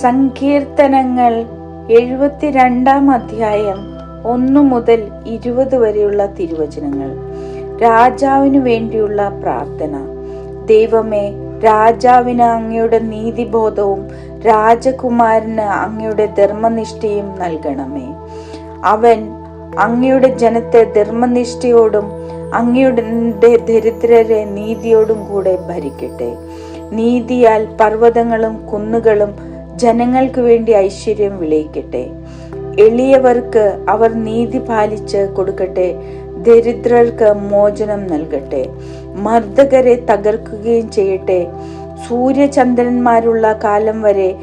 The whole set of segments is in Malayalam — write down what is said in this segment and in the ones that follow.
സങ്കീർത്തനങ്ങൾ എഴുപത്തിരണ്ടാം അധ്യായം ഒന്നു മുതൽ ഇരുപത് വരെയുള്ള തിരുവചനങ്ങൾ. രാജാവിനു വേണ്ടിയുള്ള പ്രാർത്ഥന. ദൈവമേ രാജാവിന് അങ്ങയുടെ നീതിബോധവും രാജകുമാരന് അങ്ങയുടെ ധർമ്മനിഷ്ഠയും നൽകണമേ. അവൻ അങ്ങയുടെ ജനത്തെ ധർമ്മനിഷ്ഠയോടും അങ്ങയുടെ ദരിദ്രരെ നീതിയോടും കൂടെ ഭരിക്കട്ടെ. നീതിയാൽ പർവതങ്ങളും കുന്നുകളും ജനങ്ങൾക്ക് വേണ്ടി ഐശ്വര്യം വിളയിക്കട്ടെ. എളിയവർക്ക് അവർ നീതി പാലിച്ച് കൊടുക്കട്ടെ. ദരിദ്രർക്ക് മോചനം നൽകട്ടെ. മർദ്ദകരെ തകർക്കുകയും ചെയ്യട്ടെ. സൂര്യചന്ദ്രന്മാരുള്ള കാലം വരെ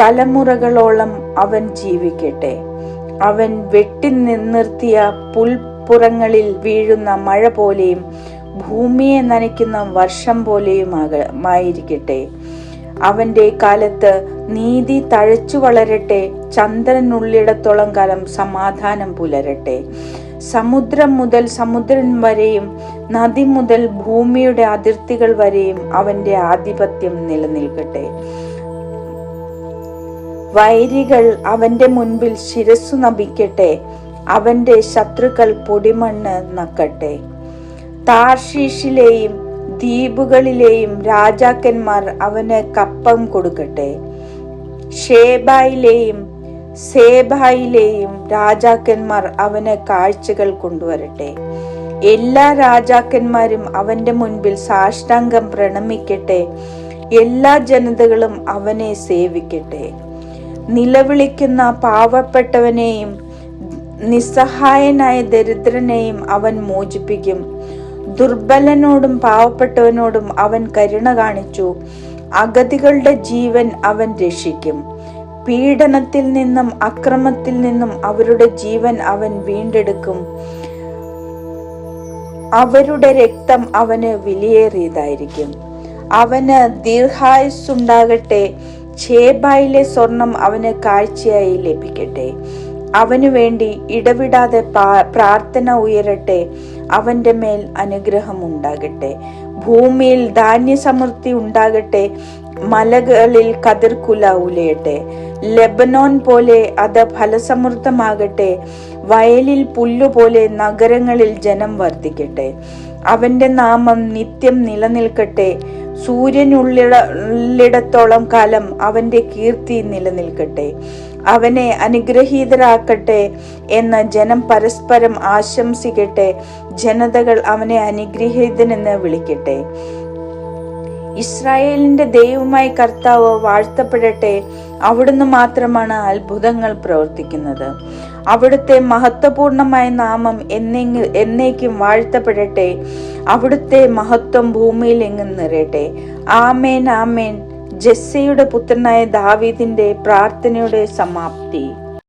തലമുറകളോളം അവൻ ജീവിക്കട്ടെ. അവൻ വെട്ടി നിർത്തിയ പുൽപ്പുറങ്ങളിൽ വീഴുന്ന മഴ പോലെയും ഭൂമിയെ നനയ്ക്കുന്ന വർഷം പോലെയുമായിരിക്കട്ടെ അവന്റെ കാലത്ത് നീതി തഴച്ചു വളരട്ടെ ചന്ദ്രനുള്ളിടത്തോളം കാലം സമാധാനം പുലരട്ടെ. സമുദ്രം മുതൽ സമുദ്രൻ വരെയും നദി മുതൽ ഭൂമിയുടെ അതിർത്തികൾ വരെയും അവന്റെ ആധിപത്യം നിലനിൽക്കട്ടെ. വൈരികൾ അവന്റെ മുൻപിൽ ശിരസ്സു നപിക്കട്ടെ അവന്റെ ശത്രുക്കൾ പൊടിമണ്ണ് നക്കട്ടെ. താർഷീഷിലെയും ദ്വീപുകളിലെയും രാജാക്കന്മാർ അവന് കപ്പം കൊടുക്കട്ടെ. ഷേബായിലെയും സേബായിലെയും രാജാക്കന്മാർ അവന് കാഴ്ചകൾ കൊണ്ടുവരട്ടെ. എല്ലാ രാജാക്കന്മാരും അവന്റെ മുൻപിൽ സാഷ്ടാംഗം പ്രണമിക്കട്ടെ. എല്ലാ ജനതകളും അവനെ സേവിക്കട്ടെ. നിലവിളിക്കുന്ന പാവപ്പെട്ടവനെയും നിസ്സഹായനായ ദരിദ്രനെയും അവൻ മോചിപ്പിക്കും. ദുർബലനോടും പാവപ്പെട്ടവനോടും അവൻ കരുണ കാണിച്ചു. അഗതികളുടെ ജീവൻ അവൻ രക്ഷിക്കും. പീഡനത്തിൽ നിന്നും അക്രമത്തിൽ നിന്നും അവരുടെ ജീവൻ അവൻ വീണ്ടെടുക്കും. അവരുടെ രക്തം അവന് വിലയേറിയതായിരിക്കും. അവന് ദീർഘായുസ്സുണ്ടാകട്ടെ ഛേബായിലെ സ്വർണം അവന് കാഴ്ചയായി ലഭിക്കട്ടെ. അവനു വേണ്ടി ഇടവിടാതെ പ്രാർത്ഥന ഉയരട്ടെ അവന്റെ മേൽ അനുഗ്രഹം ഉണ്ടാകട്ടെ. ഭൂമിയിൽ ധാന്യസമൃദ്ധി ഉണ്ടാകട്ടെ മലകളിൽ കതിർക്കുല ഉലയട്ടെ. ലെബനോൻ പോലെ അത് ഫലസമൃദ്ധമാകട്ടെ വയലിൽ പുല്ലുപോലെ നഗരങ്ങളിൽ ജനം വർദ്ധിക്കട്ടെ. അവന്റെ നാമം നിത്യം നിലനിൽക്കട്ടെ സൂര്യനുള്ളിടത്തോളം കാലം അവന്റെ കീർത്തി നിലനിൽക്കട്ടെ. അവനെ അനുഗ്രഹീതരാക്കട്ടെ എന്ന് ജനം പരസ്പരം ആശംസിക്കട്ടെ. ജനതകൾ അവനെ അനുഗ്രഹീതനെന്ന് വിളിക്കട്ടെ. ഇസ്രായേലിന്റെ ദൈവമായി കർത്താവ് വാഴ്ത്തപ്പെടട്ടെ. അവിടുന്ന് മാത്രമാണ് അത്ഭുതങ്ങൾ പ്രവർത്തിക്കുന്നത്. അവിടുത്തെ മഹത്വപൂർണമായ നാമം എന്നെങ്കിൽ എന്നേക്കും വാഴ്ത്തപ്പെടട്ടെ. അവിടുത്തെ മഹത്വം ഭൂമിയിൽ എങ്ങും നിറയട്ടെ. ആമേൻ ആമേൻ. ജെസ്സയുടെ പുത്രനായ ദാവീദിന്റെ പ്രാർത്ഥനയുടെ സമാപ്തി.